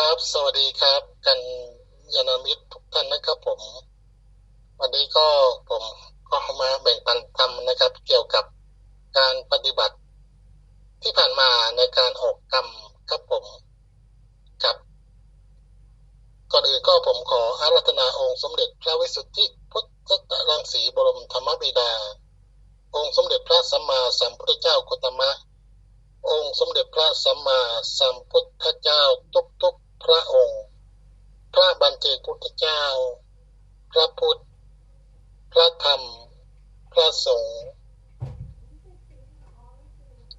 ครับสวัสดีครับ กันยานามิตรทุกท่านนะครับผม วันนี้ก็ผมก็มาแบ่งปันธรรมนะครับ เกี่ยวกับการปฏิบัติที่ผ่านมาในการออกกรรมครับผมครับก่อนอื่นก็ผมขออารัธนาองค์สมเด็จพระวิสุทธิพุทธรังสีบรมธรรมบิดา องค์สมเด็จพระสัมมาสัมพุทธเจ้าโคตมะองค์สมเด็จพระสัมมาสัมพุทธเจ้าทุกทุกๆ พระองค์ พระบัญเจกพุทธเจ้า พระพุทธ พระธรรม พระสงฆ์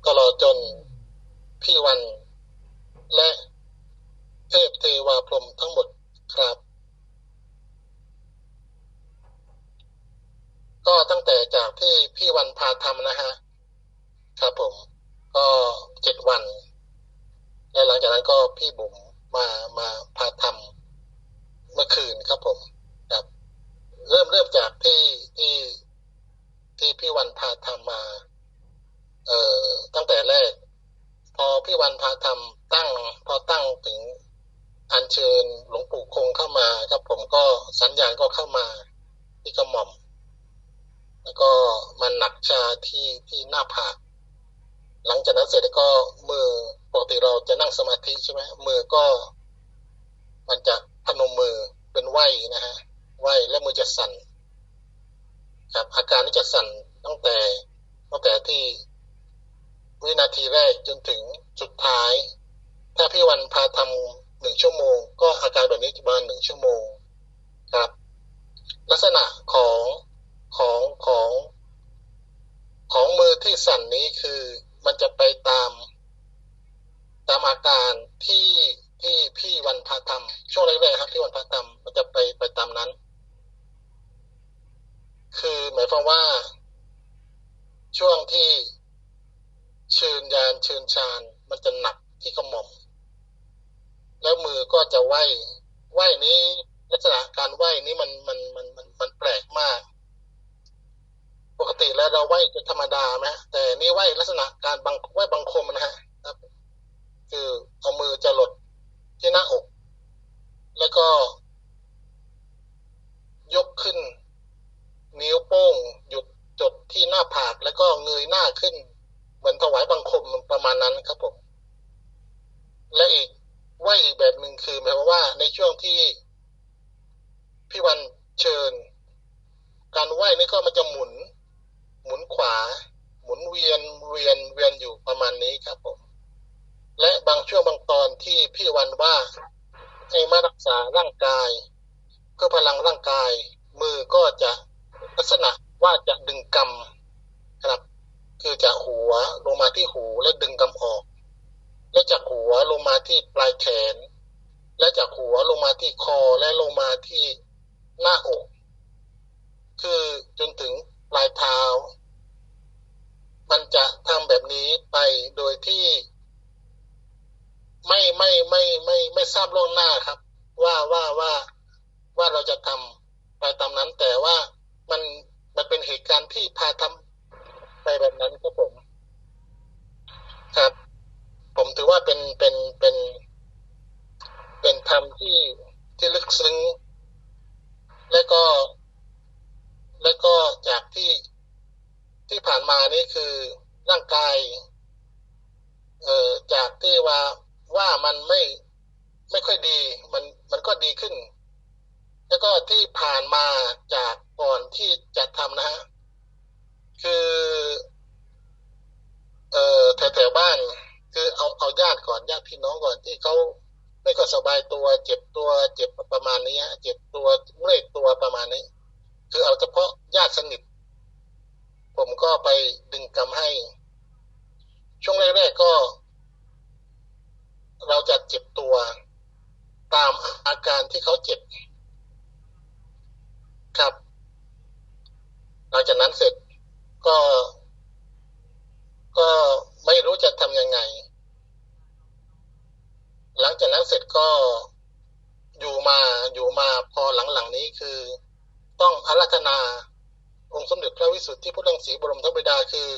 ตลอดจนพี่วัน และเทพเทวาพรมทั้งหมดครับ ก็ตั้งแต่จากที่พี่วันพาทำนะฮะ ครับผม ก็เจ็ดวัน และหลังจากนั้นก็พี่บุ๋ม มามาพาทำเมื่อคืนครับผมครับ เริ่มเริ่มจากที่ที่ที่พี่วันพาทำมา เอ่อตั้งแต่แรก พอพี่วันพาทำตั้ง พอตั้งถึงอัญเชิญหลวงปู่คงเข้ามาครับ ผมก็สัญญาณก็เข้ามาที่กระหม่อม แล้วก็มันหนักชาที่ที่หน้าผาก หลังจากนั้นเสร็จแล้วก็มือปกติเราจะนั่งสมาธิใช่ไหมมือก็ มันจะพนมมือเป็นไหวนะฮะไหวแล้วมือจะสั่นครับอาการนี้จะสั่นตั้งแต่ตั้งแต่ที่วินาทีแรกจนถึงสุดท้าย ถ้าพี่วันพาทำหนึ่งชั่วโมง ก็อาการแบบนี้ประมาณหนึ่งชั่วโมงครับ ลักษณะของของของของมือที่สั่นนี้คือ มันจะไปตามตามอาการที่ที่พี่วันพาทำช่วงแรกๆครับที่วันพาทำมันจะไปไปตามนั้น คือหมายความว่า ช่วงที่เชิญยานเชิญชานมันจะหนักที่กระหม่อม แล้วมือก็จะไหวไหวนี้ลักษณะการไหวนี้มันมันมันมันมันแปลกมาก ปกติแล้วเราไหวจะธรรมดาไหมแต่นี่ไหวลักษณะการบังไหวบังคมนะฮะครับ คือเอามือจะหลดที่หน้าอก แล้วก็ ยกขึ้น นิ้วโป้ง หยุดจดที่หน้าผาก แล้วก็เงยหน้าขึ้น เหมือนถวายบังคมประมาณนั้นครับผม และอีกไหวอีกแบบหนึ่งคือหมายความว่าในช่วงที่พี่วันเชิญ การไหวนี่ก็มันจะหมุน หมุนขวา หมุนเวียนเวียนเวียนอยู่ประมาณนี้ครับผม และบางช่วงบางตอนที่พี่วันว่าให้มารักษาร่างกาย เพื่อพลังร่างกาย มือก็จะลักษณะว่าจะดึงกำครับ คือจากหัวลงมาที่หูและดึงกำออก และจากหัวลงมาที่ปลายแขน และจากหัวลงมา ที่คอและลงมาที่หน้าอก คือจนถึงปลายเท้า มันจะทำแบบนี้ไปโดยที่ ไม่ไม่ไม่ไม่ไม่ทราบล่วงหน้าครับ ว่าว่าว่าว่าเราจะทำไปตามนั้น แต่ว่ามันมันเป็นเหตุการณ์ที่พาทำไปแบบนั้นครับผม ครับ ผมถือว่าเป็นเป็นเป็น เป็นธรรมที่ที่ลึกซึ้ง และก็ แล้วก็จากที่ที่ผ่านมานี่คือร่างกาย เอ่อจากที่ว่าว่ามันไม่ ไม่ค่อยดี มันมันก็ดีขึ้น แล้วก็ที่ผ่านมาจากก่อนที่จะทำนะฮะคือ เอ่อแถวแถวบ้าน คือเอาเอาญาติก่อนญาติพี่น้องก่อนที่เขาไม่ค่อยสบายตัว เจ็บตัว เจ็บประมาณนี้ฮะเจ็บตัวเมื่ตัวประมาณนี้ คือเอาเฉพาะญาติสนิทผมก็ไปดึงกำให้ ช่วงแรกๆก็ เราจะเจ็บตัว ตามอาการที่เขาเจ็บ ครับ หลังจากนั้นเสร็จก็ ก็ไม่รู้จะทำยังไง หลังจากนั้นเสร็จก็อยู่มาอยู่มาพอหลังๆนี้คือ ต้องอารัธนาองค์สมเด็จพระวิสุทธิพุทธังสีบรมธบิดาคือ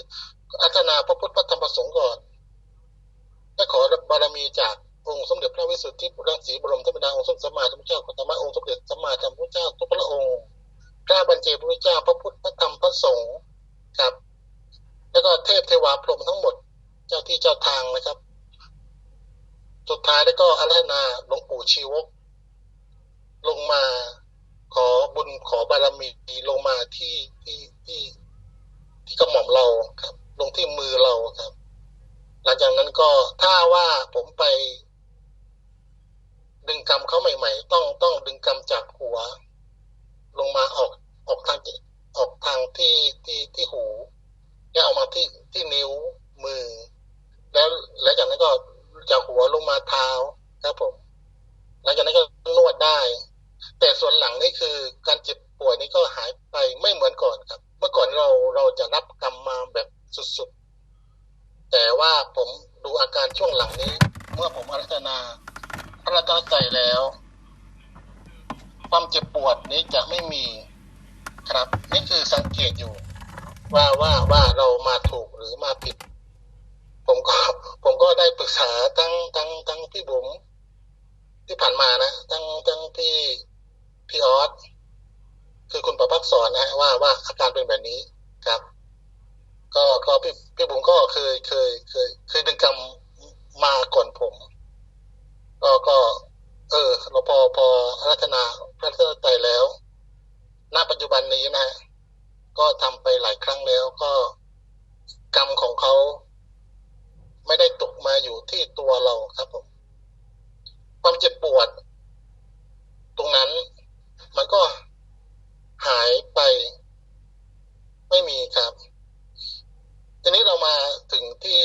อาราธนาหลวงปู่ชีวก ลงมาขอบุญขอบารมีลงมาที่ที่ที่ที่กระหม่อมเราครับ ลงที่มือเราครับ หลังจากนั้นก็ถ้าว่าผมไป ดึงกรรมเขาใหม่ ๆ ต้องต้องดึงกรรมจากหัว ลงมาออกออกทางออกทางที่ที่ที่หูแล้วเอามาที่ที่นิ้วมือ แล้วแล้วจากนั้นก็จากหัวลงมาเท้า ครับผมหลังจากนั้นก็นวดได้ แต่ส่วนหลังนี่คือการเจ็บป่วยนี่ก็หายไปไม่เหมือนก่อนครับ เมื่อก่อนเราเราจะรับกรรมมาแบบสุดๆ แต่ว่าผมดูอาการช่วงหลังนี้ เมื่อผมอารัธนาพระรัตนตรัยแล้ว ความเจ็บปวดนี้จะไม่มีครับ นี่คือสังเกตอยู่ ว่าว่าว่าเรามาถูกหรือมาผิด ผมก็ผมก็ได้ปรึกษาทั้งทั้งทั้งพี่บุ๋ม ที่ผ่านมานะตั้งตั้งพี่พี่ออสคือคุณประพักสอนะฮะว่าว่าอาการเป็นแบบนี้ครับ ก็ก็พี่พี่บุ๋มก็เคยเคยเคย เคยดึงกรรมมาก่อนผม ก็ก็ เออเราพอพอรัตนารัตนตรัยแล้ว ณ ปัจจุบันนี้นะฮะก็ทำไปหลายครั้งแล้วก็กรรมของเขาไม่ได้ตกมาอยู่ที่ตัวเราครับผม ความเจ็บปวด ตรงนั้นมันก็หายไปไม่มีครับ ทีนี้เรามาถึงที่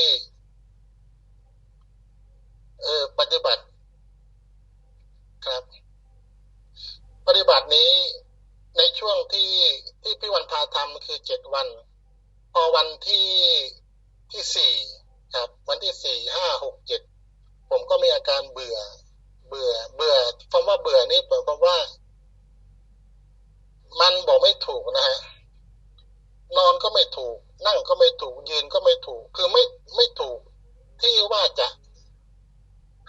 เออปฏิบัติ ครับ ปฏิบัตินี้ในช่วงที่ที่พี่วันพาทำคือเจ็ดวัน พอวันที่ที่สี่ครับ วันที่สี่ห้าหกเจ็ดผมก็มีอาการเบื่อ เบื่อ เบื่อคำว่าเบื่อนี่หมายความว่า มันบอกไม่ถูกนะฮะ นอนก็ไม่ถูก นั่งก็ไม่ถูก ยืนก็ไม่ถูก คือไม่ไม่ถูกที่ว่าจะ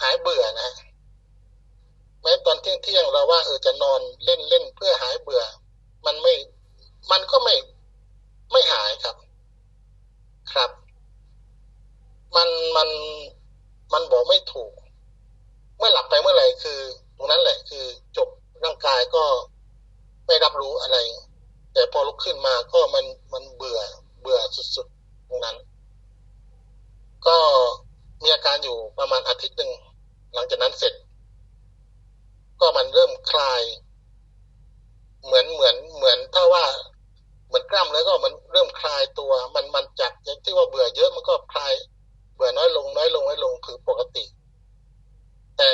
หายเบื่อนะฮะแม้ตอนเที่ยงเที่ยงๆเราว่าเออจะนอนเล่นเล่นเพื่อหายเบื่อ มันไม่ มันก็ไม่ไม่หายครับ ครับ มันมันมันบอกไม่ถูก เมื่อหลับไปเมื่อไหร่คือ ตรงนั้นแหละ คือจบร่างกายก็ไม่รับรู้อะไร แต่พอลุกขึ้นมา ก็มันมันเบื่อเบื่อสุดๆตรงนั้น ก็มีอาการอยู่ประมาณอาทิตย์หนึ่งหลังจากนั้นเสร็จ ก็มันเริ่มคลาย เหมือนเหมือนเหมือนถ้าว่าเหมือนกล้ามแล้วก็มันเริ่มคลายตัว มันมันจากที่ว่าเบื่อเยอะมันก็คลาย เบื่อน้อยลงน้อยลงน้อยลงคือปกติ แต่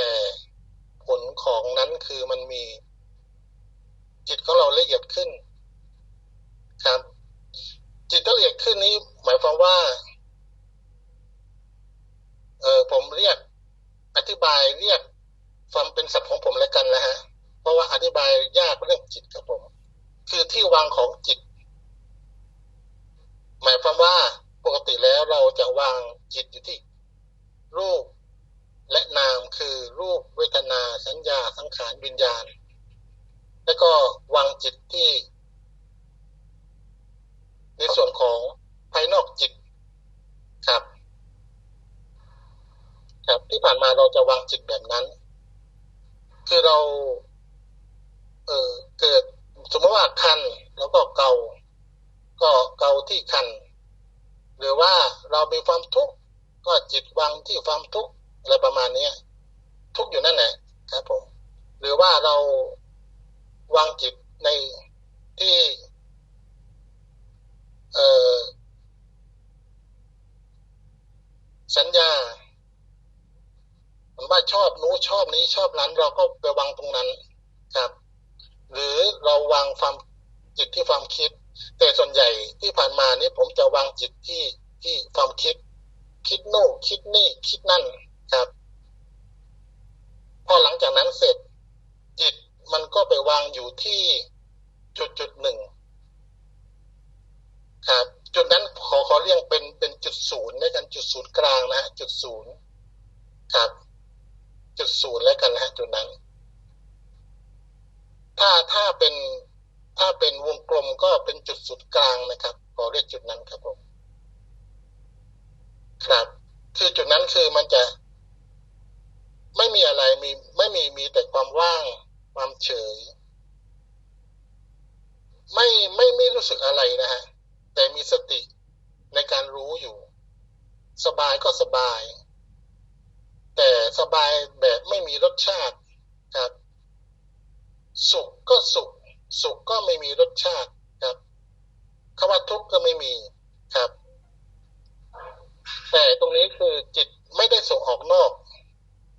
ผลของนั้นคือมันมีจิตของเราละเอียดขึ้น ครับ จิตละเอียดขึ้นนี้หมายความว่า เออผมเรียก อธิบายเรียกความเป็นสัพท์ของผมแล้วกันนะฮะ เพราะว่าอธิบายยากเรื่องจิตครับผม คือที่วางของจิต หมายความว่าปกติแล้วเราจะวางจิตอยู่ที่ รูปและนามคือรูปเวทนา สัญญา สังขารวิญญาณ แล้วก็วางจิตที่ ในส่วนของภายนอกจิตครับ ครับที่ผ่านมาเราจะวางจิตแบบนั้น คือเรา เออเกิดสมมติว่าคันแล้วก็เกา ก็เกาที่คัน หรือว่าีความทุกข์ก็จิตวางที่ความทุกข์อะไรประมาณเนี้ยทุกอยู่นั่นแหละครับผมหรือว่าเราวางจิตในที่ เออสัญญามันว่าชอบนู้ชอบนี้ชอบนั้น เราก็ไปวางตรงนั้นครับ หรือเราวางความจิตที่ความคิด แต่ส่วนใหญ่ที่ผ่านมานี่ผมจะวางจิตที่ ที่ความคิด คิดโน่นคิดนี่ คิดนั่นครับ พอหลังจากนั้นเสร็จ จิตมันก็ไปวางอยู่ที่จุดจุดหนึ่งครับ จุดนั้นขอขอเรียกเป็นเป็นจุดศูนย์ในกันจุดศูนย์กลางนะจุดศูนย์ครับ จุดศูนย์แล้วกันนะฮะจุดนั้น ถ้าถ้าเป็นถ้าเป็นวงกลมก็เป็นจุดศูนย์กลางนะครับ ขอเรียกจุดนั้นครับผม ครับ คือจุดนั้นคือมันจะไม่มีอะไรมีไม่มีมีแต่ความว่าง ความเฉย ไม่ไม่ไม่รู้สึกอะไรนะฮะ แต่มีสติในการรู้อยู่ สบายก็สบาย แต่สบายแบบไม่มีรสชาติครับ สุขก็สุข สุขก็ไม่มีรสชาติครับคำว่าทุกข์ก็ไม่มีครับ แต่ตรงนี้คือจิตไม่ได้ส่งออกนอก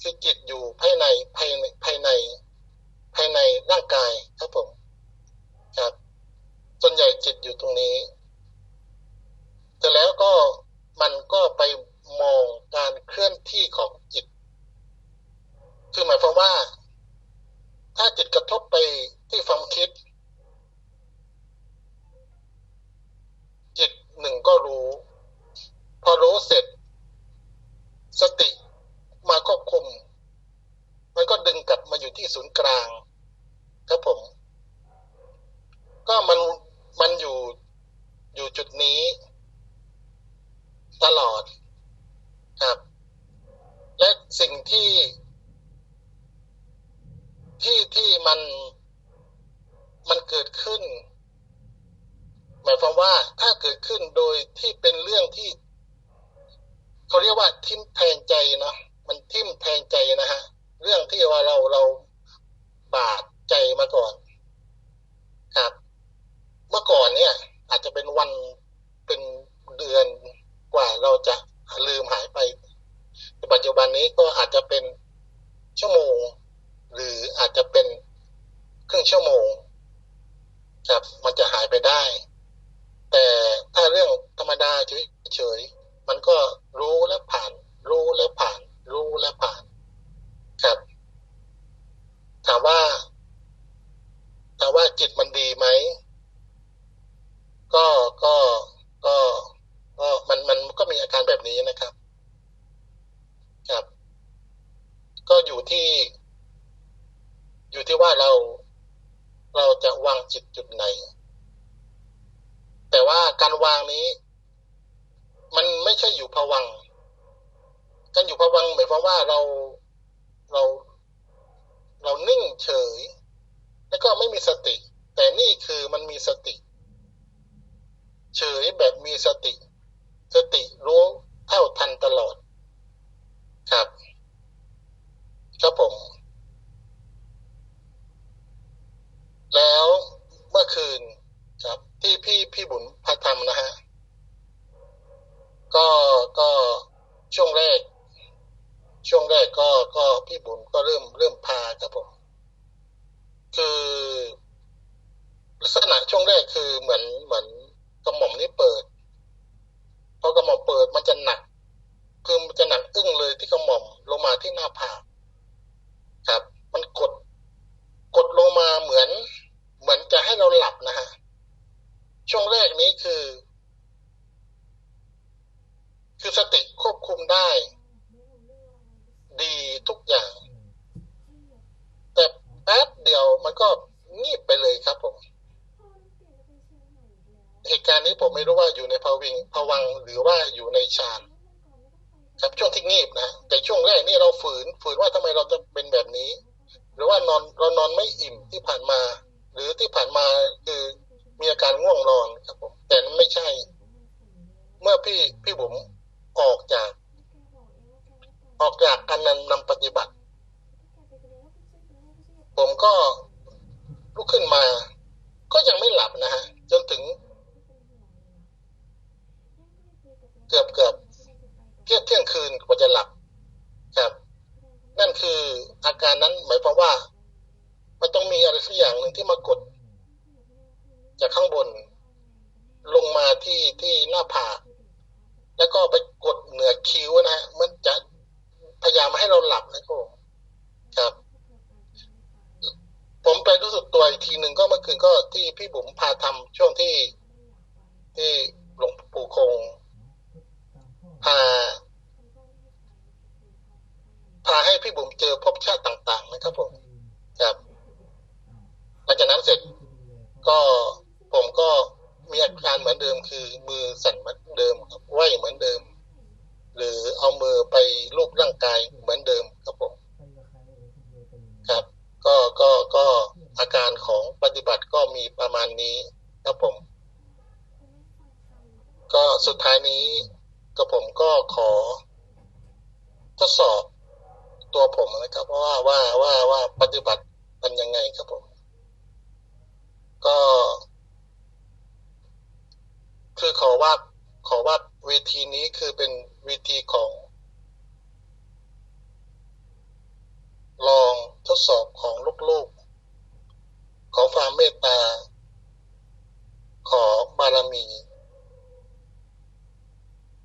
คือจิตอยู่ภายในภายในภายในภายในร่างกายครับผมครับส่วนใหญ่จิตอยู่ตรงนี้แต่แล้วก็มันก็ไปมองการเคลื่อนที่ของจิต คือหมายความว่า ถ้าจิตกระทบไปที่ความคิด จิตหนึ่งก็รู้ พอรู้เสร็จ สติมาควบคุม มันก็ดึงกลับมาอยู่ที่ศูนย์กลาง ครับผม ก็มันมันอยู่อยู่จุดนี้ ตลอดครับ และสิ่งที่ ที่ที่มันมันเกิดขึ้น หมายความว่าถ้าเกิดขึ้นโดยที่เป็นเรื่องที่ เขาเรียกว่าทิมแทงใจเนาะมันทิมแทงใจนะฮะ เรื่องที่ว่าเราเราบาดใจมาก่อน ครับ เมื่อก่อนเนี่ย อาจจะเป็นวันเป็นเดือนกว่าเราจะลืมหายไปแต่ปัจจุบันนี้ก็อาจจะเป็นชั่วโมง หรืออาจจะเป็นครึ่งชั่วโมง ครับ มันจะหายไปได้ แต่ถ้าเรื่องธรรมดาเฉยๆมันก็รู้แล้วผ่าน รู้แล้วผ่าน รู้แล้วผ่าน ครับ ถามว่า ถามว่าจิตมันดีไหม ก็ก็ก็ก็มันมันก็มีอาการแบบนี้นะครับ ครับ ก็ อยู่ที่ อยู่ที่ว่าเราเราจะวางจิตจุดไหน แต่ว่าการวางนี้ มันไม่ใช่อยู่ภวังการอยู่ภวังหมายความว่าเราเราเรานิ่งเฉย แล้วก็ไม่มีสติ แต่นี่คือมันมีสติ เฉยแบบมีสติ สติรู้เท่าทันตลอด ครับ ครับผม แล้วเมื่อคืนครับ ที่พี่พี่บุญพาทำนะฮะ ก็ก็ช่วงแรก ช่วงแรกก็ก็พี่บุญก็เริ่มเริ่มพาครับผม คือลักษณะช่วงแรกคือเหมือนเหมือนกระหม่อมนี่เปิดพอกระหม่อมเปิดมันจะหนัก คือมันจะหนักอึ้งเลยที่กระหม่อมลงมาที่หน้าผาก ครับ มันกดกดลงมาเหมือน เหมือนจะให้เราหลับนะฮะช่วงแรกนี้คือ คือสติควบคุมได้ ดีทุกอย่าง แต่แป๊บเดียวมันก็งีบไปเลยครับผม เหตุการณ์นี้ผมไม่รู้ว่าอยู่ในภวิงภวังค์หรือว่าอยู่ในฌานครับช่วงที่งีบนะ แต่ช่วงแรกนี่เราฝืน ฝืนว่าทำไมเราจะเป็นแบบนี้ หรือว่านอนเรานอนไม่อิ่มที่ผ่านมา หรือที่ผ่านมาคือมีอาการง่วงนอนครับผม แต่นั้นไม่ใช่ เมื่อพี่พี่บุ๋มออกจาก ออกจากการนำนำปฏิบัติ ผมก็ลุกขึ้นมา ก็ยังไม่หลับนะฮะ จนถึง เกือบเกือบ เที่ ก็ผมก็มีอาการเหมือนเดิมคือมือสั่นเหมือนเดิมครับไหวเหมือนเดิม หรือเอามือไปลูบร่างกายเหมือนเดิมครับผมครับ ก็ก็ก็อาการของปฏิบัติก็มีประมาณนี้ครับผม ก็สุดท้ายนี้กับผมก็ขอ ทดสอบตัวผมนะครับว่าว่าว่าว่าปฏิบัติเป็นยังไงครับผม ก็ คือขอว่า ขอว่าเวทีนี้คือเป็นเวทีของ ลองทดสอบของลูกๆ ขอความเมตตา ขอบารมี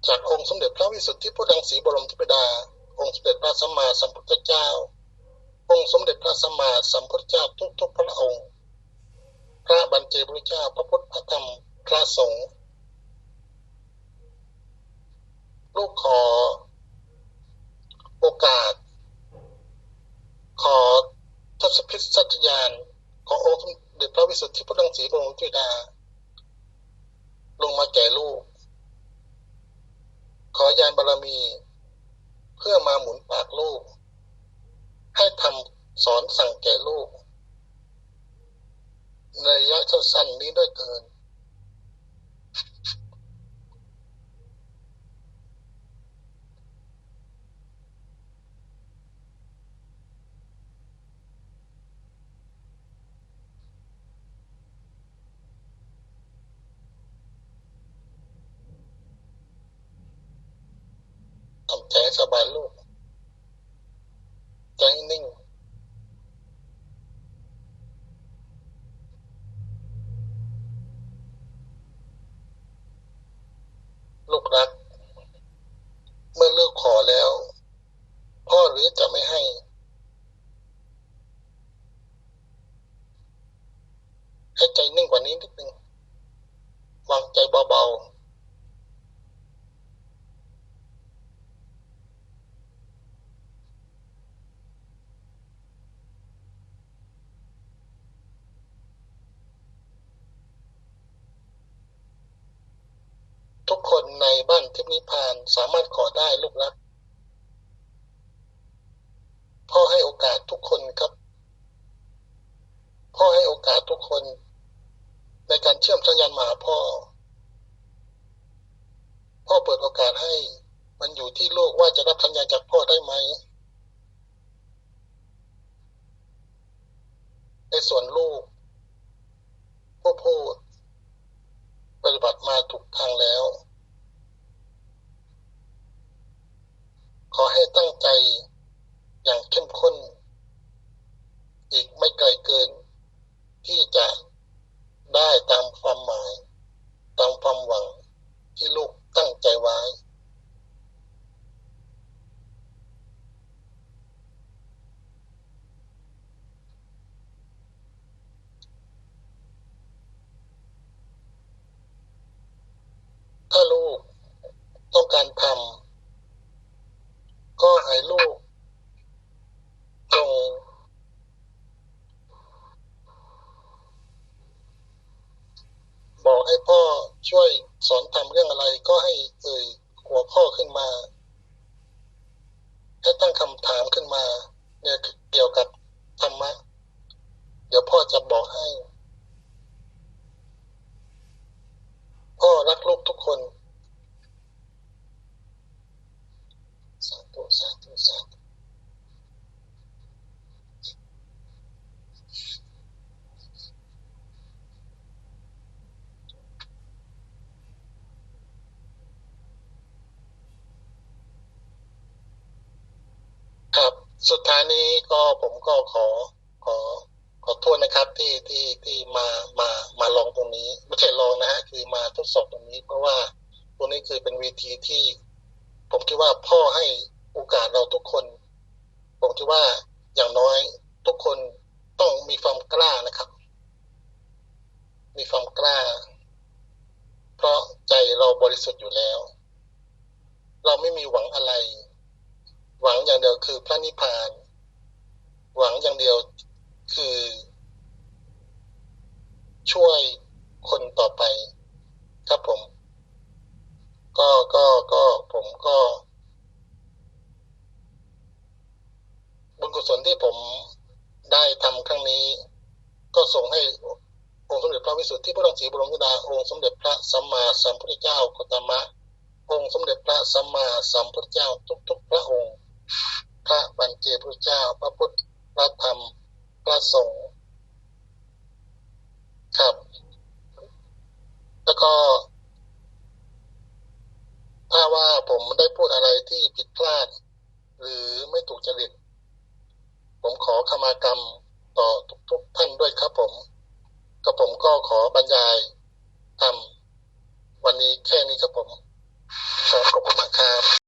จากองค์สมเด็จพระวิสุทธิพุทธังสีบรมธิปดา องค์สมเด็จพระสัมมาสัมพุทธเจ้า องค์สมเด็จพระสัมมาสัมพุทธเจ้าทุกๆพระองค์ พระบัญเจพระเจ้า พระพุทธพระธรรมพระสงฆ์ลูกขอโอกาส ขอทศพิษสัจญาณขอโองค์เด็จพระวิสุทธิพุทธังสีบรมธิปดาลงมาแก่ลูก ขอยานบารมี เพื่อมาหมุนปากลูก ให้ทำสอนสั่งแก่ลูก ในระยะสั้นๆนี้ด้วยเกิน ทำใจให้สบายลูก ใจให้นิ่ง ลูกรัก เมื่อเลิกขอแล้ว พ่อหรือจะไม่ให้ ให้ใจนิ่งกว่านี้นิดนึง วางใจเบาๆ ทุกคน ในบ้านทิพนิพพานสามารถขอได้ลูกรักพ่อให้โอกาสทุกคนครับ พ่อให้โอกาสทุกคน ในการเชื่อมสัญญาณมาพ่อ พ่อเปิดโอกาสให้ มันอยู่ที่โลกว่าจะรับสัญญาณจากพ่อได้ไหม ในส่วนลูกผู้พูดปฏิบัติมาถูกทางแล้ว ขอให้ตั้งใจอย่างเข้มข้น อีกไม่ไกลเกิน ที่จะได้ตามความหมาย ตามความหวังที่ลูกตั้งใจไว้ ถ้าลูกต้องการทำก็ให้ลูกจงบอกให้พ่อช่วยสอนทำเรื่องอะไรก็ให้เอ่ยหัวข้อขึ้นมา ให้ตั้งคำถามขึ้นมา เนี่ยเกี่ยวกับธรรมะ เดี๋ยวพ่อ จะบอกให้ พ่อรักลูกทุกคนสาธุสาธุสาธุครับ สุดท้ายนี้ก็ผมก็ขอขอขอ โทษนะครับที่ที่ที่มามามาลองตรงนี้ไม่ใช่ลองนะฮะคือมาทดสอบตรงนี้ เพราะว่าตรงนี้คือเป็นเวทีที่ ผมคิดว่าพ่อให้โอกาสเราทุกคน ผมคิดว่าอย่างน้อยทุกคนต้องมีความกล้านะครับ มีความกล้า เพราะใจเราบริสุทธิ์อยู่แล้ว เราไม่มีหวังอะไร หวังอย่างเดียวคือพระนิพพาน หวังอย่างเดียวคือ ช่วยคนต่อไป ครับผม ก็ก็ก็ผมก็ บุญกุศลที่ผมได้ทำครั้งนี้ ก็ส่งให้องค์สมเด็จพระวิสุทธิพระรังสีบรมธิดาองค์สมเด็จพระสัมมาสัมพุทธเจ้าโคตมะ องค์สมเด็จพระสัมมาสัมพุทธเจ้าทุก ๆ พระองค์ พระบัญเจพระเจ้า พระพุทธพระธรรมพระสงฆ์ ครับ แล้วก็ ถ้าว่าผมได้พูดอะไรที่ผิดพลาด หรือไม่ถูกจริต ผมขอขมากรรมต่อทุกทุกท่านด้วยครับผมกับผมก็ขอบรรยายทำวันนี้แค่นี้ครับผมขอบคุณมากครับ